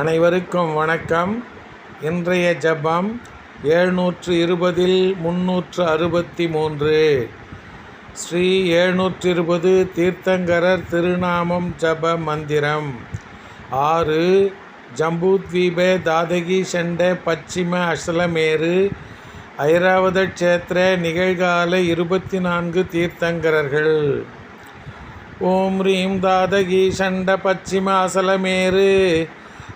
அனைவருக்கும் வணக்கம். இன்றைய ஜபம் எழுநூற்று இருபதில் முன்னூற்று அறுபத்தி மூன்று ஸ்ரீ எழுநூற்று இருபது தீர்த்தங்கரர் திருநாமம் ஜப மந்திரம். ஆறு ஜம்பூத்வீபே தாதகி செண்ட பச்சிம அசலமேரு ஐராவத க்ஷேத்திர நிகழ்கால இருபத்தி நான்கு தீர்த்தங்கரர்கள். ஓம் ரீம் தாதகி சண்ட பச்சிம அசலமேரு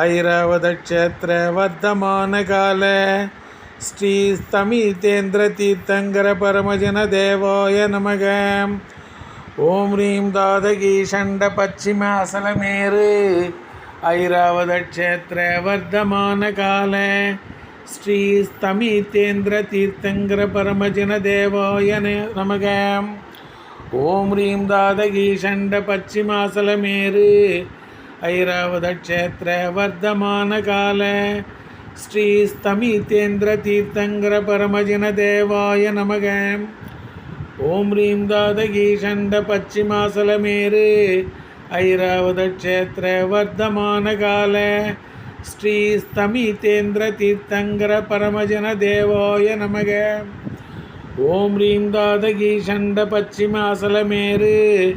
நமகம் வர்த்தமான கால ஸ்ரீ ஸ்தமிதேந்திர தீர்த்தங்கர பரமஜன தேவாய நமக. ஓம் ரீம் தாதகி சண்ட பச்சிம அசலமேறு. க்ஷேத்திர வர்த்தமான கால ஸ்ரீ ஸ்தமிதேந்திர தீர்த்தங்கர பரமஜன தேவாய நமக. ஓம் ரீம் தாதகி சண்ட பச்சிமாசலமேறு ஐராவத க்ஷேத்திர வர்த்தமான கால ஸ்ரீ ஸ்தமிதேந்திர தீர்த்தங்கர பரமஜன தேவாய நமகம் ஓம் ரீம் தாதகி ஷண்ட பச்சிமாசலமேரு. ஐராவத வர்த்தமான கால ஸ்ரீ ஸ்தமிதேந்திர தீர்த்தங்கர பரமஜன தேவாய நமக. ஓம் ரீம் தாதகி பச்சிமாசலமேரு.